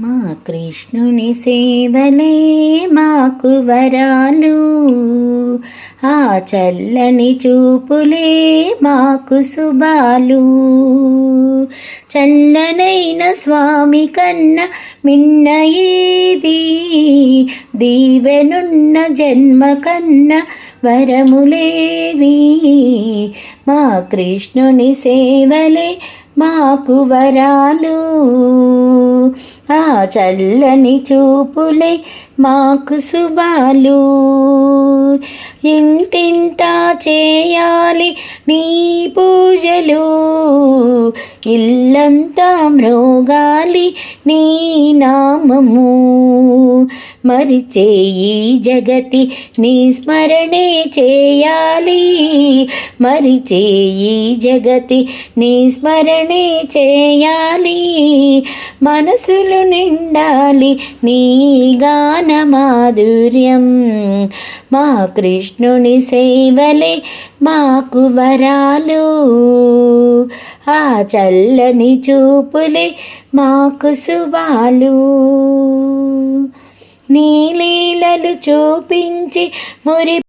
మా కృష్ణుని సేవలే మాకు వరాలు. ఆ చల్లని చూపులే మాకు శుభాలు. చల్లనైన స్వామి కన్న మిన్నయేది దీవెనున్న జన్మ కన్న వరములేవి. మా కృష్ణుని సేవలే మాకు వరాలు. ఆ చల్లని చూపులే మాకు శుభాలు. ఇంటింటా చేయాలి నీ పూజలు. ఇల్లంతా మ్రోగాలి నీ నామము. మరిచే ఈ జగతి నీ స్మరణే చేయాలి. మరిచే ఈ జగతి నీ స్మరణే చేయాలి. మనసులు నిండాలి నీ గాన మాధుర్యం. మా కృష్ణుని సేవలే మాకు వరాలు. ఆ చల్లని చూపులే మాకు శుభాలు. నీ లీలలు చూపించి మురి